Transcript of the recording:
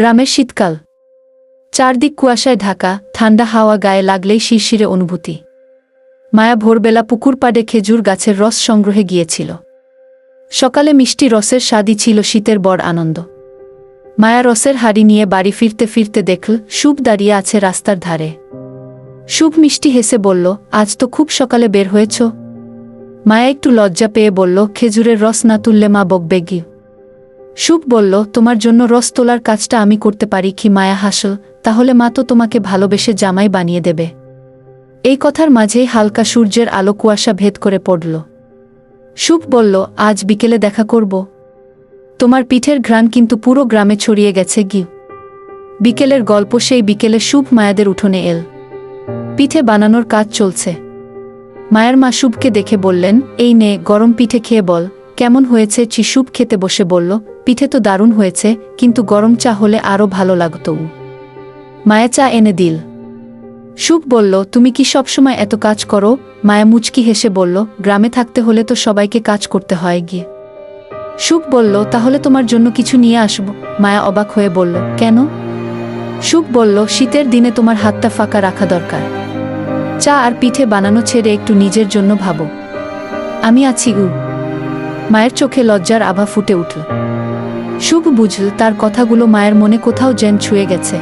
গ্রামের শীতকাল। চারদিক কুয়াশায় ঢাকা, ঠান্ডা হাওয়া গায়ে লাগলেই শিরশিরে অনুভূতি। মায়া ভোরবেলা পুকুর পাড়ে খেজুর গাছের রস সংগ্রহে গিয়েছিল। সকালে মিষ্টি রসের স্বাদই ছিল শীতের বড় আনন্দ। মায়া রসের হাড়ি নিয়ে বাড়ি ফিরতে ফিরতে দেখল শুভ দাঁড়িয়ে আছে রাস্তার ধারে। শুভ মিষ্টি হেসে বলল, আজ তো খুব সকালে বের হয়েছ? মায়া একটু লজ্জা পেয়ে বলল, খেজুরের রস না তুললে মা বকবে গি শুভ বলল, তোমার জন্য রস তোলার কাজটা আমি করতে পারি কি, মায়া হাসল? তাহলে মা তো তোমাকে ভালোবেসে জামাই বানিয়ে দেবে। এই কথার মাঝেই হালকা সূর্যের আলো কুয়াশা ভেদ করে পড়ল। শুভ বলল, আজ বিকেলে দেখা করব। তোমার পিঠের ঘ্রাণ কিন্তু পুরো গ্রামে ছড়িয়ে গেছে গি বিকেলের গল্প সেই বিকেলে শুভ মায়াদের উঠোনে এল। পিঠে বানানোর কাজ চলছে। মায়ের মা শুভকে দেখে বললেন, এই নে, গরম পিঠে খেয়ে বল। কেমন হয়েছে চি শুভ খেতে বসে বলল, পিঠে তো দারুণ হয়েছে, কিন্তু গরম চা হলে আরও ভালো লাগতো। মায়া চা এনে দিল। সুখ বলল, তুমি কি সবসময় এত কাজ করো? মায়া মুচকি হেসে বলল, গ্রামে থাকতে হলে তো সবাইকে কাজ করতে হয় গিয়ে। সুখ বলল, তাহলে তোমার জন্য কিছু নিয়ে আসব। মায়া অবাক হয়ে বলল, কেন? সুখ বলল, শীতের দিনে তোমার হাতটা ফাঁকা রাখা দরকার। চা আর পিঠে বানানো ছেড়ে একটু নিজের জন্য ভাবো। আমি আছি উ মায়ের চোখে লজ্জার আভা ফুটে উঠল। শুভ বুঝল তার কথাগুলো মায়ের মনে কোথাও যেন ছুঁয়ে গেছে।